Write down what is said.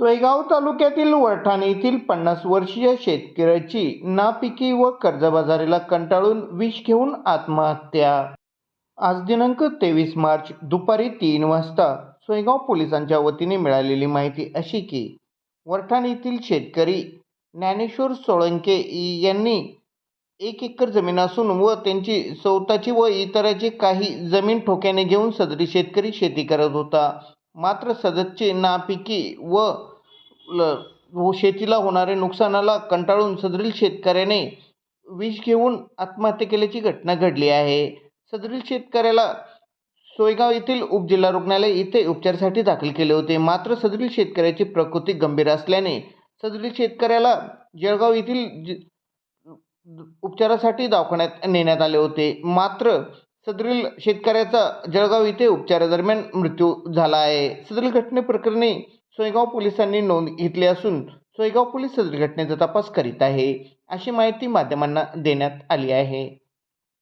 सोयगाव तालुक्यातील वरठाणे येथील पन्नास वर्षीय शेतकऱ्याची नापिकी व कर्जबाजारीला कंटाळून विष घेऊन आत्महत्या. आज दिनांक तेवीस मार्च दुपारी तीन वाजता सोयगाव पोलिसांच्या वतीने मिळालेली माहिती अशी की वरठाण येथील शेतकरी ज्ञानेश्वर सोळंके यांनी एक एकर जमीन असून व त्यांची स्वतःची व इतराची काही जमीन ठोक्याने घेऊन सदरी शेतकरी शेती करत होता. मात्र सदतचे नापिकी व ल व शेतीला होणारे नुकसानाला कंटाळून सदरील शेतकऱ्याने विष घेऊन आत्महत्या केल्याची घटना घडली आहे. सदरील शेतकऱ्याला सोयगाव येथील उपजिल्हा रुग्णालय इथे उपचारासाठी दाखल केले होते. मात्र सदरील शेतकऱ्याची प्रकृती गंभीर असल्याने सदरील शेतकऱ्याला जळगाव येथील उपचारासाठी दवाखान्यात नेण्यात आले होते. मात्र सदरील शेतकऱ्याचा जळगाव येथे उपचारादरम्यान मृत्यू झाला आहे. सदरील घटनेप्रकरणी सोयगाव पोलिसांनी नोंद घेतली असून सोयगाव पोलीस सदरील घटनेचा तपास करीत आहे अशी माहिती माध्यमांना देण्यात आली आहे.